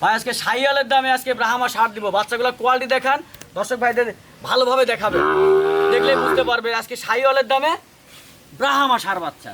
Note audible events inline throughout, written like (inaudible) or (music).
ভাই, আজকে সাইয়ালের দামে আজকে ব্রাহ্মা সার দিব। বাচ্চাগুলো কোয়ালিটি দেখান, দর্শক ভাইদের ভালোভাবে দেখাবে। দেখলে বুঝতে পারবে আজকে সাইয়ালের দামে ব্রাহ্মা সার বাচ্চা।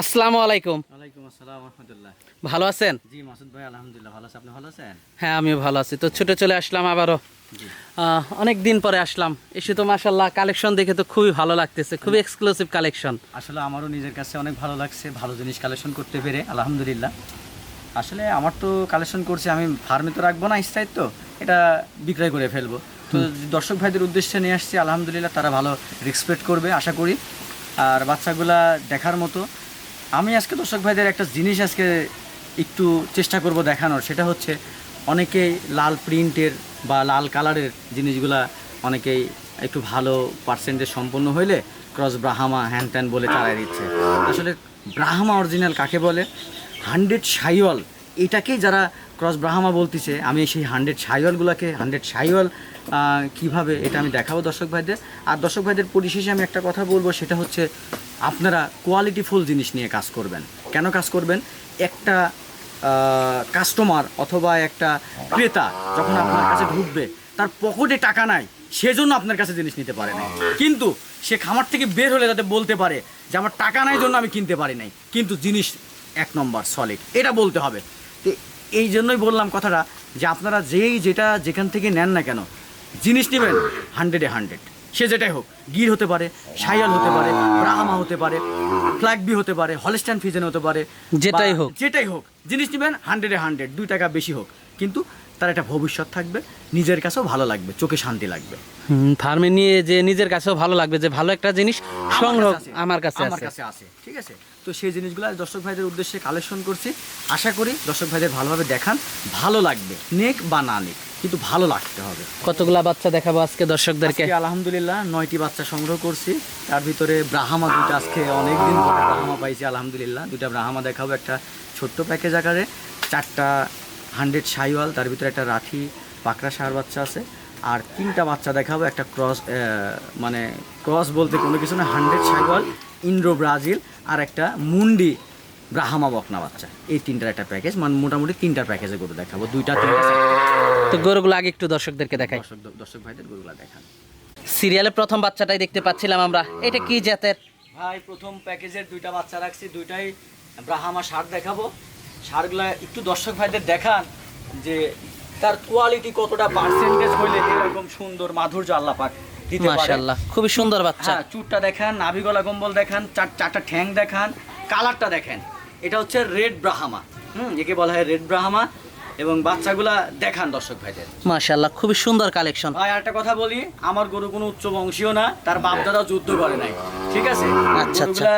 আসসালামু আলাইকুম। ওয়ালাইকুম আসসালাম রহমতুল্লাহ। ভালো আছেন? জি মাসুদ ভাই আলহামদুলিল্লাহ ভালো আছে। আপনি ভালো আছেন? হ্যাঁ আমিও ভালো আছি। তো ছুটে চলে আসলাম আবারও। অনেক দিন পরে আসলাম। এসে তো কালেকশন দেখে তো খুবই ভালো লাগতেছে। খুবই এক্সক্লুসিভ কালেকশন। আসলে আমারও নিজের কাছে অনেক ভালো লাগছে ভালো জিনিস কালেকশন করতে পেরে আলহামদুলিল্লাহ। আসলে আমার তো কালেকশন করছি আমি ফার্মে তো রাখব না স্থায়িত্ব তো এটা বিক্রয় করে ফেলব। তো দর্শক ভাইদের উদ্দেশ্যে নিয়ে আসছি আলহামদুলিল্লাহ তারা ভালো রেসপেক্ট করবে আশা করি। আর বাচ্চাগুলা দেখার মতো আমি আজকে দর্শক ভাইদের একটা জিনিস আজকে একটু চেষ্টা করব দেখানোর, সেটা হচ্ছে অনেকেই লাল প্রিন্টের বা লাল কালারের জিনিসগুলা অনেকেই একটু ভালো পার্সেন্টেজ সম্পন্ন হইলে ক্রস ব্রাহামা হ্যান ত্যান বলে চালাই দিচ্ছে। আসলে ব্রাহামা অরিজিনাল কাকে বলে? হান্ড্রেড সাইওয়াল এটাকেই যারা ক্রস ব্রাহামা বলতিছে, আমি সেই হান্ড্রেড সাইওয়ালগুলোকে হান্ড্রেড সাইওয়াল কীভাবে এটা আমি দেখাবো দর্শক ভাইদের। আর দর্শক ভাইদের পরিশেষে আমি একটা কথা বলব, সেটা হচ্ছে আপনারা কোয়ালিটিফুল জিনিস নিয়ে কাজ করবেন। কেন কাজ করবেন? একটা কাস্টমার অথবা একটা ক্রেতা যখন আপনার কাছে ঢুকবে, তার পকেটে টাকা নাই, সেজন্য আপনার কাছে জিনিস নিতে পারে না কিন্তু সে খামার থেকে বের হলে যাতে বলতে পারে যে, আমার টাকা নাই জন্য আমি কিনতে পারি নাই। কিন্তু জিনিস এক নম্বর সলিড এটা বলতে হবে। তো এই জন্যই বললাম কথাটা যে, আপনারা যেই যেটা যেখান থেকে নেন না কেন, জিনিস নেবেন হান্ড্রেডে হান্ড্রেড সে যেটাই হোক গির হতে পারে সাইয়াল হতে পারে ব্রাহ্মা হতে পারে ফ্ল্যাগবি হতে পারে হলস্টাইন ফিজেন হতে পারে যেটাই হোক। যেটাই হোক জিনিস নেবেন হান্ড্রেডে হান্ড্রেড দুই টাকা বেশি হোক। কিন্তু তার একটা ভবিষ্যৎ থাকবে নিজের কাছেও ভালো লাগবে চোখে শান্তি লাগবে। ফার্মে নিয়ে যে নিজের কাছেও ভালো লাগবে যে ভালো একটা জিনিস সংগ্রহ আমার কাছে আমার কাছে আছে ঠিক আছে? তো সেই জিনিসগুলো দর্শক ভাইদের উদ্দেশ্যে কালেকশন করছি। আশা করি দর্শক ভাইদের ভালোভাবে দেখান ভালো লাগবে নেক বা না নেক। কিন্তু ভালো লাগতে হবে। কতগুলা বাচ্চা দেখাবো আজকে দর্শকদেরকে? আলহামদুলিল্লাহ নয়টি বাচ্চা সংগ্রহ করছি। তার ভিতরে ব্রাহামা দুইটা আজকে অনেকদিন পরে ব্রাহামা পাইছি আলহামদুলিল্লাহ। দুইটা ব্রাহামা দেখাবো একটা ছোট্ট প্যাকেজ আকারে চারটা হান্ড্রেড সাইওয়াল তার ভিতরে একটা রাঠি পাকড়া সার বাচ্চা আছে। আর তিনটা বাচ্চা দেখাবো একটা ক্রস মানে ক্রস বলতে কোনো কিছু না হান্ড্রেড সাইওয়াল ইন্ডো ব্রাজিল আর একটা মুন্ডি ব্রাহামা বকনা বাচ্চা। এই তিনটার একটা প্যাকেজ মানে মোটামুটি তিনটার প্যাকেজে গরু দেখাবো। দুইটা তিনটা তো গরুগুলো আগে একটু দর্শকদেরকে দেখাই। দর্শক দর্শক ভাইদের গরুগুলা দেখান। সিরিয়ালের প্রথম বাচ্চাটাই দেখতে পাচ্ছিলাম আমরা। এটা কি জাতের? ভাই প্রথম প্যাকেজের দুইটা বাচ্চা রাখছি। দুইটাই ব্রাহামা সার দেখাবো। সারগুলা একটু দর্শক ভাইদের দেখান যে তার কোয়ালিটি কতটা পার্সেন্টেজ হইলে এরকম সুন্দর মাধুর্য আল্লাহ পাক দিতে পারে। মাশাআল্লাহ খুবই সুন্দর বাচ্চা। হ্যাঁ চুটটা দেখান নাভি গলা কম্বল দেখান চার চারটা ঠ্যাং দেখান কালারটা দেখেন। এটা হচ্ছে রেড ব্রাহামা। হুম একে বলা হয় রেড ব্রাহামা এবং বাচ্চাগুলা দেখান দর্শক ভাইদের। মাশাআল্লাহ খুবই সুন্দর কালেকশন ভাই একটা কথা বলি আমার গরু কোনো উচ্চ বংশীয় না তার বাপ দাদাও যুদ্ধ করে নাই ঠিক আছে? আচ্ছা, আচ্ছা।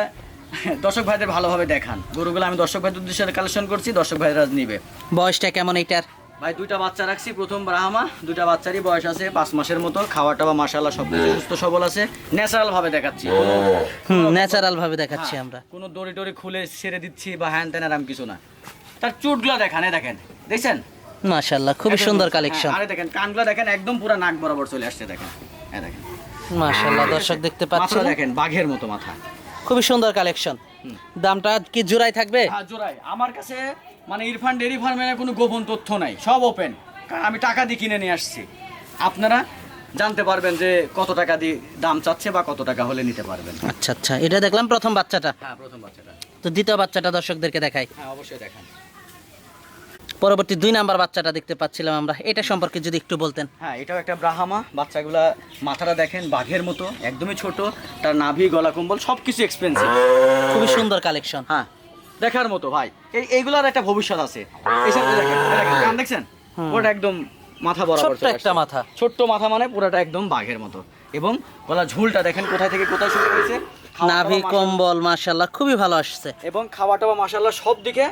(laughs) দর্শক ভাইদের ভালোভাবে দেখান। গরুগুলো আমি দর্শক ভাইদের উদ্দেশ্যে কালেকশন করছি দর্শক ভাইরা নিবে। বয়সটা কেমন এইটার? ভাই দুইটা বাচ্চা রাখছি। প্রথম ব্রাহ্মা দুইটা বাচ্চারই বয়স আছে পাঁচ মাসের মতো। খাওয়া টাওয়া মাসাল্লাহ সব কিছু সুস্থ সবল আছে। ন্যাচারাল ভাবে দেখাচ্ছি হুম ন্যাচারাল ভাবে দেখাচ্ছি হ্যাঁ, আমরা। কোনো দড়ি টড়ি খুলে ছেড়ে দিচ্ছি বা হ্যান ত্যান আরাম কিছু না। তার চুটগুলো দেখান দেখেন। দেখছেন? মাশাআল্লাহ খুবই সুন্দর কালেকশন হ্যাঁ, আরে দেখেন কানগুলো দেখেন একদম পুরো নাক বরাবর চলে আসছে দেখেন। হ্যাঁ দেখেন। মাশাআল্লাহ দর্শক দেখতে পাচ্ছেন? দেখেন বাঘের মতো মাথা। খুবই সুন্দর কালেকশন। দামটা কি জোড়াই থাকবে? হ্যাঁ জোড়াই আমার কাছে মানে ইরফান ডেরি ফার্মের কোনো গোপন তথ্য নাই সব ওপেন কারণ আমি টাকা দিয়ে কিনে নিয়ে আসছি। আপনারা জানতে পারবেন যে কত টাকা দিয়ে দাম চাচ্ছে বা কত টাকা হলে নিতে পারবেন। আচ্ছা আচ্ছা। এটা দেখলাম প্রথম বাচ্চাটা। হ্যাঁ প্রথম বাচ্চাটা। তো দ্বিতীয় বাচ্চাটা দর্শকদেরকে দেখাই। হ্যাঁ অবশ্যই দেখান। পরবর্তী দুই নাম্বার বাচ্চাটা দেখতে পাচ্ছিলাম আমরা। এটা সম্পর্কে যদি একটু বলতেন। হ্যাঁ এটাও একটা ব্রাহামা। বাচ্চাগুলা মাথাটা দেখেন বাঘের মতো একদমই ছোট। তার নাভি গলা কম্বল সব কিছু এক্সপেন্সিভ খুবই সুন্দর কালেকশন হ্যাঁ দেখার মতো ভাই। এই এইগুলার একটা ভবিষ্যৎ আছে। এই সাথে দেখেন দেখছেন? ওটা একদম মাথা বরাবর ছোট্ট চলে একটা মাথা। ছোট্ট মাথা মানে পুরোটা একদম বাঘের মতো। এবং গলা ঝুলটা দেখেন কোথায় থেকে কোথায় শুরু হয়েছে। নাভি কম্বল মাশাল্লাহ খুবই ভালো আসছে। এবং খাওয়াটা মাসাল্লাহ সব দিকে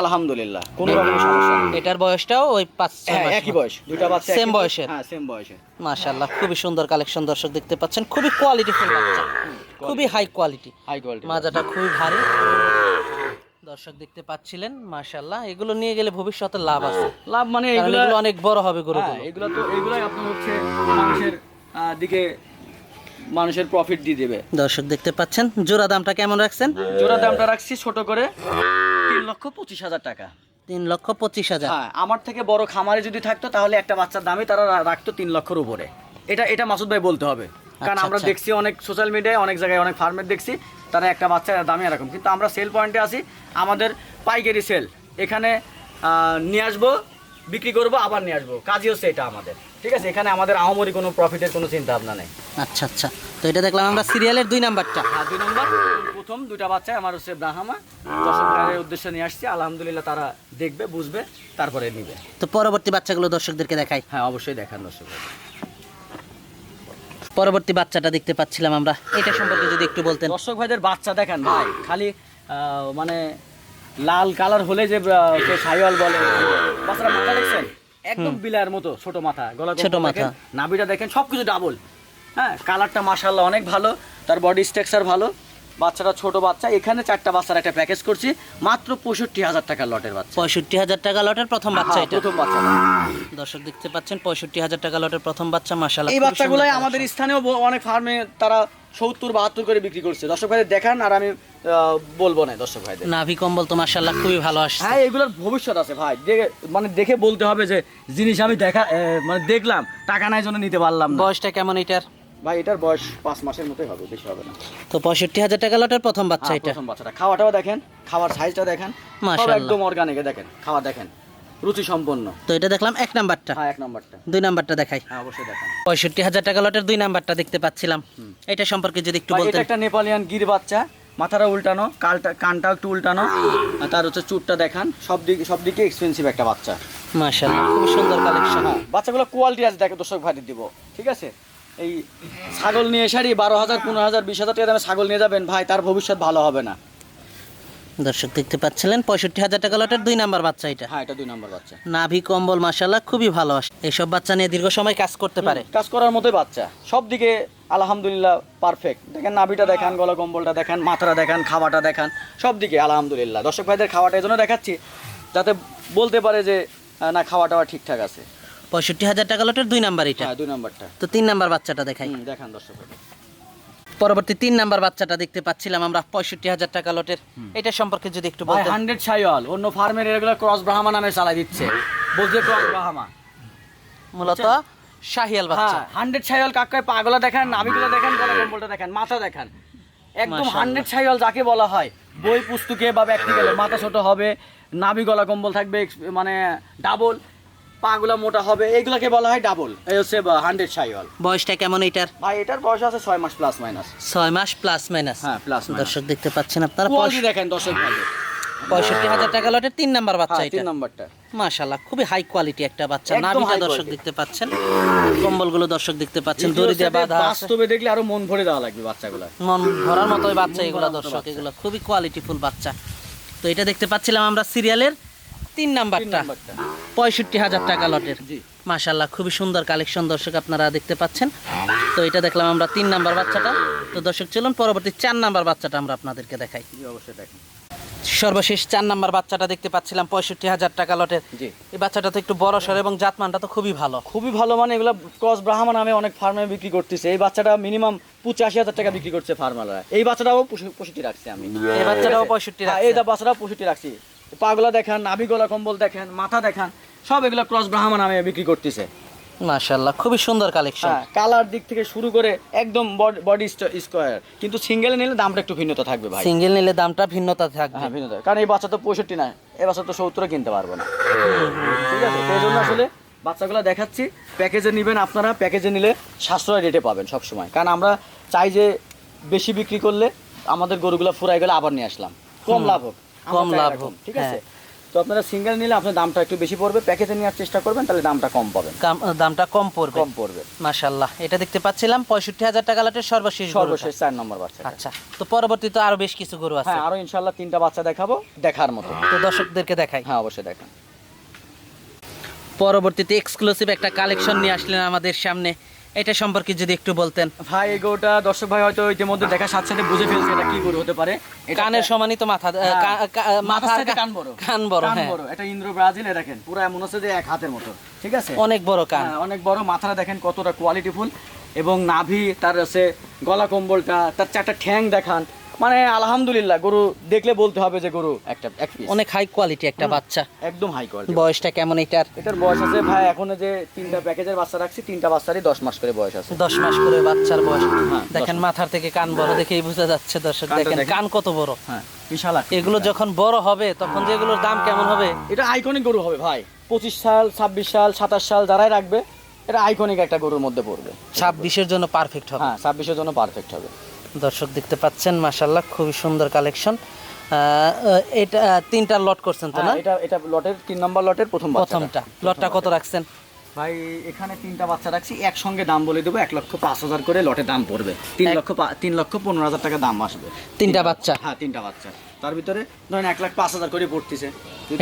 আলহামদুলিল্লাহ। কোনো রকম সমস্যা নেই। এটার বয়সটাও ওই পাঁচ হ্যাঁ, একই বয়স দুইটা বাচ্চা Same একই বয়সের? হ্যাঁ সেম বয়সের। মাশাল্লাহ খুবই সুন্দর কালেকশন দর্শক দেখতে পাচ্ছেন। খুবই কোয়ালিটি ফুল বাচ্চা। খুবই হাই কোয়ালিটি হাই কোয়ালিটি মাজাটা খুবই ভারী। দর্শক দেখতে পাচ্ছিলেন মাশাল্লাহ এগুলো নিয়ে গেলে ভবিষ্যতে লাভ আছে। লাভ মানে এগুলো অনেক বড় হবে গরু হ্যাঁ এগুলো তো এগুলাই আপনার হচ্ছে মানুষের দিকে মানুষের প্রফিট দিয়ে দেবে। দর্শক দেখতে পাচ্ছেন জোড়া দামটা কেমন রাখছেন? জোড়া দামটা রাখছি ছোট করে। তিন লক্ষ পঁচিশ হাজার টাকা। তিন লক্ষ পঁচিশ হাজার। হ্যাঁ আমার থেকে বড় খামারে যদি থাকতো তাহলে একটা বাচ্চার দামে তারা রাখতো তিন লক্ষর উপরে। এটা এটা মাসুদ ভাই বলতে হবে। কারণ আচ্ছা, আমরা আচ্ছা। দেখছি অনেক সোশ্যাল মিডিয়ায় অনেক জায়গায় অনেক ফার্মের দেখছি তারা একটা বাচ্চার দামে এরকম। কিন্তু আমরা সেল পয়েন্টে আছি আমাদের পাইকারি সেল এখানে নিয়ে আসব বিক্রি করব আবার নিয়ে আসব। কাজই হচ্ছে এটা আমাদের। ঠিক আছে? এখানে আমাদের আহমরি কোনো প্রফিটের কোনো চিন্তা ভাবনা নেই। আচ্ছা আচ্ছা। তো এটা দেখলাম আমরা সিরিয়ালের দুই নাম্বারটা। আর দুই নম্বর প্রথম দুইটা বাচ্চা আমার হচ্ছে ব্রাহামা। দর্শক ভাইয়ের উদ্দেশ্যে নিয়ে আসছি। আলহামদুলিল্লাহ তারা দেখবে বুঝবে তারপরে নিবে। তো পরবর্তী বাচ্চাগুলো দর্শকদেরকে দেখাই। হ্যাঁ অবশ্যই দেখান দর্শক পরবর্তী বাচ্চাটা দেখতে পাচ্ছিলাম আমরা। এটা সম্পর্কে যদি একটু বলতেন। দর্শক ভাইদের বাচ্চা দেখেন ভাই। খালি আহ, মানে লাল কালার হলে যে সাইওয়াল বলে বাচ্চারা মাথা দেখছেন? একদম বিলার মতো ছোট মাথা গলা ছোট। মাথা। নাভিটা দেখেন সবকিছু ডাবল হ্যাঁ কালারটা মাসাল্লাহ অনেক ভালো তার বডি স্ট্রাকচার ভালো। বাচ্চাটা ছোট বাচ্চা এখানে চারটা বাচ্চার একটা প্যাকেজ করছি মাত্র পঁয়ষট্টি হাজার টাকার লটের বাচ্চা। পঁয়ষট্টি হাজার টাকা লটের প্রথম বাচ্চা হ্যাঁ, এটা। প্রথম বাচ্চা। দর্শক দেখতে পাচ্ছেন পঁয়ষট্টি হাজার টাকা লটের প্রথম বাচ্চা মাসাল্লাহ এই বাচ্চাগুলাই আমাদের স্থানীয় ব- অনেক ফার্মে তারা সত্তর বাহাত্তর করে বিক্রি করছে। দর্শক ভাইদের দেখান আর আমি বলব না দর্শক ভাই নাভি কম্বল তো মাসাল্লাহ খুবই ভালো আসছে। হ্যাঁ এগুলোর ভবিষ্যৎ আছে ভাই। দেখে মানে দেখে বলতে হবে যে জিনিস আমি দেখা মানে দেখলাম টাকা নাই জন্য নিতে পারলাম বয়সটা কেমন এটার? ভাই এটার বয়স পাঁচ মাসের মতোই হবে বেশি হবে না। তো পঁয়ষট্টি হাজার টাকা লটের প্রথম বাচ্চা হ্যাঁ, এটা। প্রথম বাচ্চাটা। খাওয়াটাও দেখেন খাওয়ার সাইজটা দেখেন। মাশাআল্লাহ। একদম অর্গানিকে দেখেন খাওয়া দেখেন রুচি সম্পন্ন তো এটা দেখলাম এক নাম্বারটা। হ্যাঁ এক নম্বরটা। দুই নাম্বারটা দেখাই। হ্যাঁ অবশ্যই দেখেন। পঁয়ষট্টি হাজার টাকা লটের দুই নাম্বারটা দেখতে পাচ্ছিলাম। এটা সম্পর্কে যদি একটু বলতেন। এটা একটা নেপালিয়ান গির বাচ্চা মাথাটা উল্টানো কালটা কানটা একটু উল্টানো তার হচ্ছে চুটটা দেখান সব দিকে সব দিকে এক্সপেন্সিভ একটা বাচ্চা। মাসাল্লাহ খুব সুন্দর কালেকশন হ্যাঁ বাচ্চাগুলো কোয়ালিটি আছে দেখে দর্শক ভাই দিব ঠিক আছে? এই ছাগল নিয়ে সারি বারো হাজার পনেরো হাজার বিশ হাজার টাকা দামে ছাগল নিয়ে যাবেন ভাই তার ভবিষ্যৎ ভালো হবে না। দর্শক দেখতে পাচ্ছিলেন পঁয়ষট্টি হাজার টাকা লটের দুই নাম্বার বাচ্চা এটা। হ্যাঁ এটা দুই নম্বর বাচ্চা। নাভি কম্বল মাসাল্লাহ খুবই ভালো আসে এইসব বাচ্চা নিয়ে দীর্ঘ সময় কাজ করতে পারে। কাজ করার মতোই বাচ্চা। সব দিকে আলহামদুলিল্লাহ পারফেক্ট দেখেন নাভিটা দেখান গলা কম্বলটা দেখান মাথাটা দেখান খাওয়াটা দেখান সব দিকে আলহামদুলিল্লাহ। দর্শক ভাইদের খাওয়াটা এই জন্য দেখাচ্ছি যাতে বলতে পারে যে না খাওয়া টাওয়া ঠিকঠাক আছে। পঁয়ষট্টি হাজার টাকা লটের দুই নাম্বার এটা। হ্যাঁ দুই নম্বরটা। তো তিন নাম্বার বাচ্চাটা দেখাই। দেখান দর্শক পরবর্তী তিন নাম্বার বাচ্চাটা দেখতে পাচ্ছিলাম আমরা পঁয়ষট্টি হাজার টাকা লটের। এটা সম্পর্কে যদি একটু ভাই হান্ড্রেড সাইওয়াল অন্য ফার্মের এগুলো ক্রস ব্রাহ্মা নামে চালাই দিচ্ছে। বলছে ক্রস ব্রাহ্মা মূলত শাহিয়াল বাচ্চা। হ্যাঁ হান্ড্রেড সাইওয়াল কাকায় পাগলা দেখান নাভিগুলো দেখান গলা কম্বলটা দেখান মাথা দেখান। একদম হান্ড্রেড সাইওয়াল যাকে বলা হয় বই পুস্তকে বা ব্যক্তিগত মাথা ছোট হবে নাভি গলা কম্বল থাকবে মানে ডাবল পাগুলা মোটা হবে এইগুলাকে বলা হয় ডাবল এই হচ্ছে হান্ড্রেড সাইওয়াল। বয়সটা কেমন এটার? ভাই এটার বয়স আছে ছয় মাস প্লাস মাইনাস ছয় মাস প্লাস মাইনাস হ্যাঁ প্লাস দর্শক দেখতে পাচ্ছেন আপনারা কোয়ালিটি দেখেন দর্শক ভাইদের পঁয়ষট্টি হাজার টাকা লটের তিন নাম্বার বাচ্চা হ্যাঁ, তিন নম্বরটা। মাশাল্লাহ খুবই হাই কোয়ালিটি একটা বাচ্চা। নাভিটা দর্শক দেখতে পাচ্ছেন। কম্বলগুলো দর্শক দেখতে পাচ্ছেন দড়ি দিয়ে বাঁধা। বাস্তবে দেখলে আরও মন ভরে দেওয়া লাগবে বাচ্চাগুলা। মন ভরার মতোই বাচ্চা এগুলো দর্শক। এগুলো খুবই কোয়ালিটিফুল বাচ্চা। তো এটা দেখতে পাচ্ছিলাম আমরা সিরিয়ালের তিন নম্বরটা। পঁয়ষট্টি হাজার টাকা লটের। জি। মাশাল্লাহ খুবই সুন্দর কালেকশন দর্শক আপনারা দেখতে পাচ্ছেন। তো এটা দেখলাম আমরা তিন নাম্বার বাচ্চাটা। তো দর্শক চলুন পরবর্তী চার নাম্বার বাচ্চাটা আমরা আপনাদেরকে দেখাই। অবশ্যই দেখেন। সর্বশেষ চার নাম্বার বাচ্চাটা দেখতে পাচ্ছিলাম পঁয়ষট্টি হাজার টাকা লটের। এই বাচ্চাটা তো একটু বড় সর এবং জাতমানটা তো খুবই ভালো। খুবই ভালো মানে এগুলো ক্রস ব্রাহ্মা নামে অনেক ফার্মে বিক্রি করতেছে। এই বাচ্চাটা মিনিমাম পঁচাশি হাজার টাকা বিক্রি করছে ফার্মাররা এই বাচ্চাটাও পঁয়ষ- পঁয়ষট্টি রাখছি আমি। এই বাচ্চাটাও পঁয়ষট্টি হ্যাঁ, এই বাচ্চাটাও পঁয়ষট্টি রাখছি। পাগলা দেখান নাভি গলা কম্বল দেখেন মাথা দেখান সব এগুলো ক্রস ব্রাহ্মা নামে বিক্রি করতেছে। মাশাল্লাহ খুবই সুন্দর কালেকশন হ্যাঁ কালার দিক থেকে শুরু করে একদম বডি স্কোয়ার কিন্তু সিঙ্গেল নিলে দামটা একটু ভিন্নতা থাকবে ভাই। সিঙ্গেল নিলে দামটা ভিন্নতা থাকবে। হ্যাঁ ভিন্নতা কারণ এই বাচ্চা তো পঁয়ষট্টি না এবছর তো সত্তরে কিনতে পারব না। ঠিক আছে এই জন্য আসলে বাচ্চাগুলো দেখাচ্ছি। প্যাকেজে নেবেন আপনারা প্যাকেজে নিলে সাশ্রয় রেটে পাবেন সব সময় কারণ আমরা চাই যে বেশি বিক্রি করলে আমাদের গরুগুলো ফুরাই গেলে আবার নিয়ে আসলাম। কম লাভ হোক। কম লাভ ঠিক আছে? হ্যাঁ। তো আপনারা সিঙ্গেল নিলে আপনার দামটা একটু বেশি পড়বে প্যাকেজে নেওয়ার চেষ্টা করবেন তাহলে দামটা কম পাবেন। দামটা কম পড়বে। কম পড়বে। মাশাল্লাহ এটা দেখতে পাচ্ছিলাম পঁয়ষট্টি হাজার টাকা লটের সর্বশেষ সর্বশেষ চার নম্বর বাচ্চা আচ্ছা তো পরবর্তীতে আরও বেশ কিছু গরু আছে। হ্যাঁ আরও ইনশাল্লাহ তিনটা বাচ্চা দেখাবো দেখার মতো। তো দর্শকদেরকে দেখাই। হ্যাঁ অবশ্যই দেখান। পরবর্তীতে এক্সক্লুসিভ একটা কালেকশন নিয়ে আসলেন আমাদের সামনে। এটা সম্পর্কে যদি একটু বলতেন। ভাই এই গরুটা দর্শক ভাই হয়তো ইতিমধ্যে দেখার সাথে সাথে বুঝে ফেলছে এটা কি গরু হতে পারে। কানের সমানই তো মাথা মাথা হ্যাঁ, কা- কান বড়। কান বড় কান হ্যাঁ। বড় এটা ইন্দ্র ব্রাজিল দেখেন পুরো এমন হচ্ছে যে এক হাতের মতো ঠিক আছে? অনেক বড় কান। হ্যাঁ, অনেক বড় মাথাটা দেখেন কতটা কোয়ালিটিফুল এবং নাভি তার আছে গলা কম্বলটা তার চারটা ঠ্যাং দেখান মানে আলহামদুলিল্লাহ গরু দেখলে বলতে হবে যে গরু একটা এক piece। অনেক হাই কোয়ালিটি একটা বাচ্চা। একদম হাই কোয়ালিটি বয়সটা কেমন এটার? এটার বয়স আছে ভাই এখন যে তিনটা প্যাকেজের বাচ্চা রাখছি তিনটা বাচ্চারই দশ মাস করে বয়স আছে। দশ মাস করে বাচ্চার বয়স। হ্যাঁ, দেখেন মাথার থেকে কান বড় দেখেই বোঝা যাচ্ছে দর্শক দেখেন। কান কত বড়। হ্যাঁ বিশাল এগুলো যখন বড় হবে তখন যে এগুলোর দাম কেমন হবে? এটা আইকনিক গরু হবে ভাই। পঁচিশ সাল ছাব্বিশ সাল সাতাশ সাল যারাই রাখবে এটা আইকনিক একটা গরুর মধ্যে পড়বে। ছাব্বিশের জন্য পারফেক্ট হবে। হ্যাঁ ছাব্বিশের জন্য পারফেক্ট হবে। দর্শক দেখতে পাচ্ছেন মাশাল্লাহ খুবই সুন্দর কালেকশন। এটা তিনটা লট করছেন তো না? হ্যাঁ, এটা এটা লটের তিন নম্বর লটের প্রথম। প্রথমটা। লটটা কত রাখছেন? ভাই এখানে তিনটা বাচ্চা রাখছি একসঙ্গে দাম বলে দেবো এক লক্ষ পাঁচ হাজার করে লটে দাম পড়বে। তিন লক্ষ তিন লক্ষ পনেরো হাজার টাকা দাম আসবে। তিনটা বাচ্চা? হ্যাঁ তিনটা বাচ্চা। তার ভিতরে ধরেন এক লাখ পাঁচ হাজার করে পড়তেছে।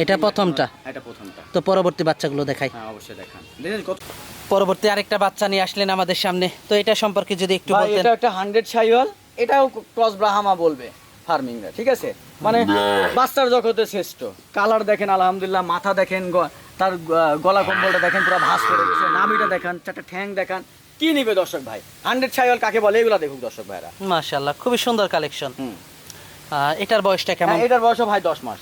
এটা প্রথমটা? এটা প্রথমটা। তো পরবর্তী বাচ্চাগুলো দেখাই। হ্যাঁ অবশ্যই দেখান। দেখেন কত পরবর্তী আরেকটা বাচ্চা নিয়ে আসলেন আমাদের সামনে। তো এটা সম্পর্কে যদি একটু ভাই, বলতেন। এটা একটা হান্ড্রেড সাইওয়াল এটাও ক্রস ব্রাহামা বলবে ফার্মিংরা ঠিক আছে? মানে বাচ্চার জগতে শ্রেষ্ঠ। কালার দেখেন আলহামদুলিল্লাহ মাথা দেখেন তার গলা কম্বলটা দেখেন পুরো ভাস করে গেছে নামিটা দেখান চারটা ঠ্যাং দেখান। কি নিবে দর্শক ভাই? হান্ড্রেড সাইওয়াল কাকে বলে এগুলা দেখুক দর্শক ভাইরা মাশাল্লাহ খুবই সুন্দর কালেকশন হুম। এটার বয়সটা কেমন? হ্যাঁ, এটার বয়স ভাই দশ মাস।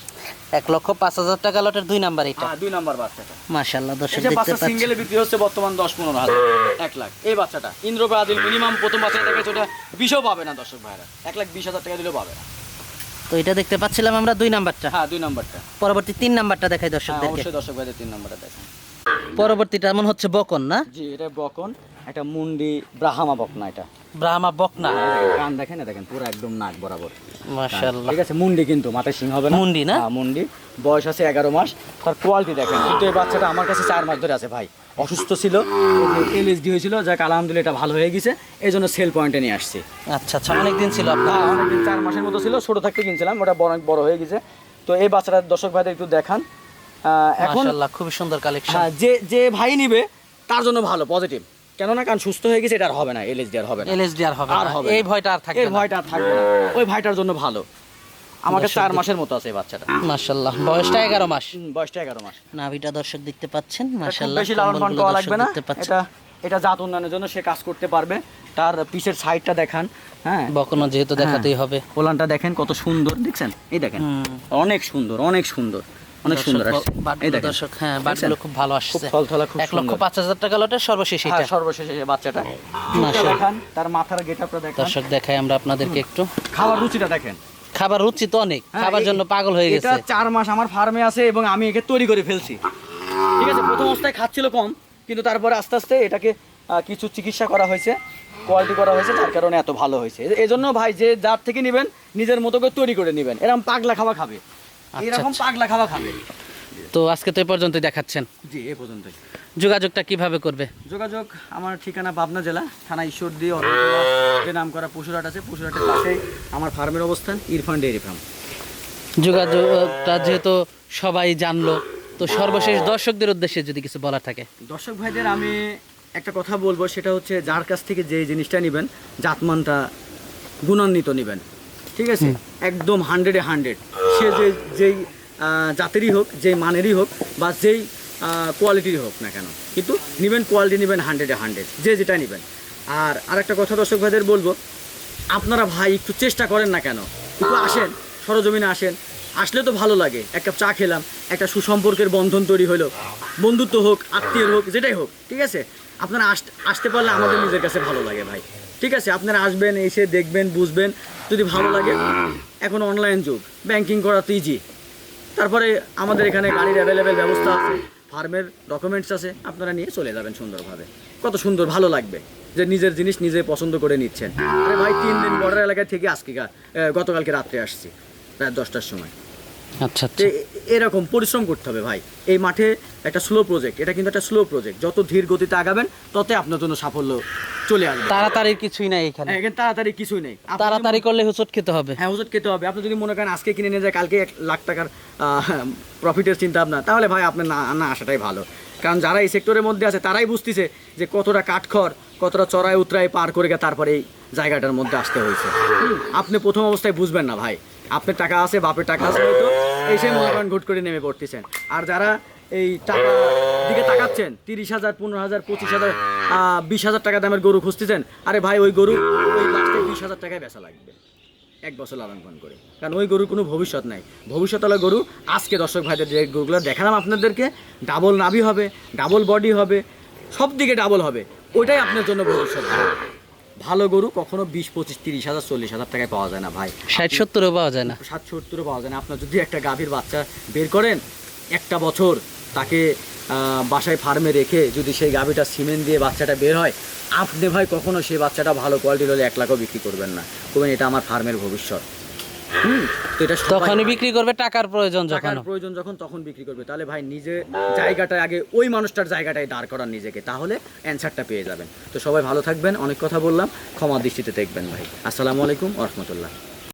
এক লক্ষ পাঁচ হাজার টাকা লটের দুই নাম্বার এটা। হ্যাঁ দুই নাম্বার বাচ্চাটা। মাশাল্লাহ দর্শক দেখতে বাচ্চা পাচ্ছেন। সিঙ্গেলে বিক্রি হচ্ছে বর্তমান দশ পনেরো হাজার এক লাখ। এই বাচ্চাটা ইন্দ্র ব্রাজিল মিনিমাম প্রথম বাচ্চা দেখেছে ওটা বিশও পাবে না দর্শক ভাইরা এক লাখ বিশ হাজার টাকা দিলেও পাবে না। তো এটা দেখতে পাচ্ছিলাম আমরা দুই নাম্বারটা। হ্যাঁ দুই নাম্বারটা। পরবর্তী তিন নাম্বারটা দেখাই হ্যাঁ দর্শকদেরকে অবশ্যই দর্শক ভাইদের তিন নাম্বারটা দেখেন পরবর্তীটা এমন হচ্ছে বকন না? জি এটা বকন এটা মুন্ডি ব্রাহামা বকনা এটা। ব্রাহ্মা বকনা। কান দেখেন না দেখেন পুরো একদম নাক বরাবর। মাশাল্লাহ ঠিক আছে মুন্ডি কিন্তু মাথায় সিং হবে না। মুন্ডি না? হ্যাঁ, মুন্ডি। বয়স আছে এগারো মাস। তার কোয়ালিটি দেখেন কিন্তু এই বাচ্চাটা আমার কাছে চার মাস ধরে আছে ভাই। অসুস্থ ছিল এলএসডি হয়েছিল যাক আলহামদুলিল্লাহ এটা ভালো হয়ে গেছে। এই জন্য সেল পয়েন্টে নিয়ে আসছি। আচ্ছা আচ্ছা অনেকদিন ছিল আপনার? হ্যাঁ অনেকদিন চার মাসের মতো ছিল ছোট থাকতে কিনছিলাম ওটা বড় বড় হয়ে গেছে। তো এই বাচ্চাটা দর্শক ভাইদের একটু দেখান। এখন খুবই সুন্দর কালেকশন হ্যাঁ যে যে ভাই নিবে তার জন্য ভালো পজিটিভ কেননা কারণ সুস্থ হয়ে গেছে এটা আর হবে না এলএসডি আর হবে না। এলএসডি আর হবে আর হবে এই ভয়টা আর থাকবে ভয়টা আর থাকবে না। ওই ভাইটার জন্য ভালো। আমাকে চার মাসের মতো আছে বাচ্চাটা। মাশাল্লাহ বয়সটা এগারো মাস। বয়সটা এগারো মাস। নাভিটা দর্শক দেখতে পাচ্ছেন। মাশাল্লাহ বেশি লালন পালন করা লাগবে না। এটা এটা জাত উন্নয়নের জন্য সে কাজ করতে পারবে। তার পিছের সাইডটা দেখান হ্যাঁ। বকনো যেহেতু দেখাতেই হবে। পোলানটা দেখেন কত সুন্দর দেখছেন? এই দেখেন। অনেক সুন্দর অনেক সুন্দর। অনেক সুন্দর আসছে। এই দেখেন। দর্শক হ্যাঁ বাটগুলো খুব ভালো আসছে। খুব থলথলা, খুব এক লক্ষ সুন্দর। পাঁচ হাজার টাকা লটের সর্বশেষ এটা। হ্যাঁ সর্বশেষে এই বাচ্চাটা। দেখান তার মাথার গেটআপটা দেখান। দর্শক দেখাই আমরা আপনাদেরকে একটু। খাওয়ার রুচিটা দেখেন। খাবার রুচি তো অনেক। হ্যাঁ, খাবার জন্য পাগল হয়ে এটা গেছে। চার মাস আমার ফার্মে আছে এবং আমি একে তৈরি করে ফেলছি। ঠিক আছে প্রথম অবস্থায় খাচ্ছিল কম কিন্তু তারপরে আস্তে আস্তে এটাকে কিছু চিকিৎসা করা হয়েছে কোয়ালিটি করা হয়েছে যার কারণে এত ভালো হয়েছে। এ- এজন্য ভাই যে যার থেকে নেবেন নিজের মতো করে তৈরি করে নেবেন। এরকম পাগলা খাওয়া খাবে। এরকম আচ্ছা। পাগলা খাওয়া খাবে। তো আজকে তো এই পর্যন্তই দেখাচ্ছেন? জি এ পর্যন্তই। যোগাযোগটা কীভাবে করবে? যোগাযোগ আমার ঠিকানা পাবনা জেলা থানা ঈশ্বরদী যে নাম করা পশুরহাট আছে পশুরহাটের পাশেই আমার ফার্মের অবস্থান ইরফান ডেয়ারি ফার্ম। যোগাযোগটা যেহেতু সবাই জানলো তো সর্বশেষ দর্শকদের উদ্দেশ্যে যদি কিছু বলার থাকে। দর্শক ভাইদের আমি একটা কথা বলব সেটা হচ্ছে যার কাছ থেকে যে জিনিসটা নেবেন জাতমানটা গুণান্বিত নেবেন। ঠিক আছে? একদম হান্ড্রেডে হান্ড্রেড সে যে, যেই জাতেরই হোক, যেই মানেরই হোক, বা যেই কোয়ালিটির হোক না কেন। কিন্তু নেবেন কোয়ালিটি নেবেন হান্ড্রেডে হান্ড্রেড যে যেটা নেবেন। আর আরেকটা কথা দর্শক ভাইদের বলব, আপনারা ভাই একটু চেষ্টা করেন না কেন? একটু আসেন, সরজমিনে আসেন, আসলে তো ভালো লাগে। এক কাপ চা খেলাম, একটা সুসম্পর্কের বন্ধন তৈরি হলো, বন্ধুত্ব হোক আত্মীয় হোক, যেটাই হোক, ঠিক আছে? আপনারা আসতে আসতে পারলে আমাদের নিজের কাছে ভালো লাগে ভাই। ঠিক আছে? আপনারা আসবেন, এসে দেখবেন, বুঝবেন, যদি ভালো লাগে। এখন অনলাইন যুগ। ব্যাংকিং করা তো ইজি তারপরে আমাদের এখানে গাড়ির অ্যাভেলেবেল ব্যবস্থা আছে ফার্মের ডকুমেন্টস আছে, আপনারা নিয়ে চলে যাবেন সুন্দরভাবে। কত সুন্দর, ভালো লাগবে যে নিজের জিনিস নিজে পছন্দ করে নিচ্ছেন। আরে ভাই, তিন দিন বর্ডার এলাকায় থেকে আজকে গতকালকে রাত্রে আসছি, রাত দশটার সময়। আচ্ছা আচ্ছা। এরকম পরিশ্রম করতে হবে ভাই। এই মাঠে একটা স্লো প্রজেক্ট এটা কিন্তু একটা স্লো প্রজেক্ট যত ধীর গতিতে আগাবেন তত আপনার জন্য সাফল্য চলে আসবে। তাড়াতাড়ি কিছুই নাই এখানে। হ্যাঁ, এখানে তাড়াতাড়ি কিছুই নেই। তাড়াতাড়ি করলে হুচট খেতে হবে। হ্যাঁ ওষুধ খেতে হবে। আপনি যদি মনে করেন আজকে কিনে নিয়ে যায় কালকে এক লাখ টাকার প্রফিটের চিন্তা ভাবনা তাহলে ভাই আপনার না না আসাটাই ভালো। কারণ যারা এই সেক্টরের মধ্যে আছে তারাই বুঝতেছে যে কতটা কাঠখড় কতটা চড়াই উতরাই পার করে গিয়ে তারপরে এই জায়গাটার মধ্যে আসতে হয়েছে। আপনি প্রথম অবস্থায় বুঝবেন না ভাই। আপনার টাকা আছে বাপের টাকা আছে হয়তো এসে মনে করেন ঘুট করে নেমে পড়তেছেন। আর যারা এই টাকা দিকে তাকাচ্ছেন তিরিশ হাজার পনেরো হাজার পঁচিশ হাজার বিশ হাজার টাকা দামের গরু খুঁজতেছেন আরে ভাই ওই গরু ওই লাস্টে বিশ হাজার টাকায় বেচা লাগবে। এক বছর লালন পালন করে। কারণ ওই গরুর কোনো ভবিষ্যৎ নাই। ভবিষ্যৎওয়ালা গরু আজকে দর্শক ভাইদের যে গরুগুলো দেখালাম আপনাদেরকে ডাবল নাভি হবে ডাবল বডি হবে সব দিকে ডাবল হবে ওইটাই আপনার জন্য ভবিষ্যৎ। ভালো গরু কখনো বিশ পঁচিশ তিরিশ হাজার চল্লিশ হাজার টাকায় পাওয়া যায় না ভাই। ষাট সত্তরও পাওয়া যায় না। ষাট সত্তরও পাওয়া যায় না। আপনার যদি একটা গাভীর বাচ্চা বের করেন একটা বছর তাকে বাসায় ফার্মে রেখে যদি সেই গাভীটা সিমেন্ট দিয়ে বাচ্চাটা বের হয় আপনি ভাই কখনো সেই বাচ্চাটা ভালো কোয়ালিটির হলে এক লাখও বিক্রি করবেন না। করবেন এটা আমার ফার্মের ভবিষ্যৎ। তো এটা তখনই বিক্রি করবে টাকার প্রয়োজন যখন টাকার প্রয়োজন যখন তখন বিক্রি করবে। তাহলে ভাই নিজে জায়গাটায় আগে ওই মানুষটার জায়গাটায় দাঁড় করান নিজেকে তাহলে অ্যান্সারটা পেয়ে যাবেন। তো সবাই ভালো থাকবেন অনেক কথা বললাম ক্ষমা দৃষ্টিতে দেখবেন ভাই। আসসালামু আলাইকুম রহমতুল্লাহ।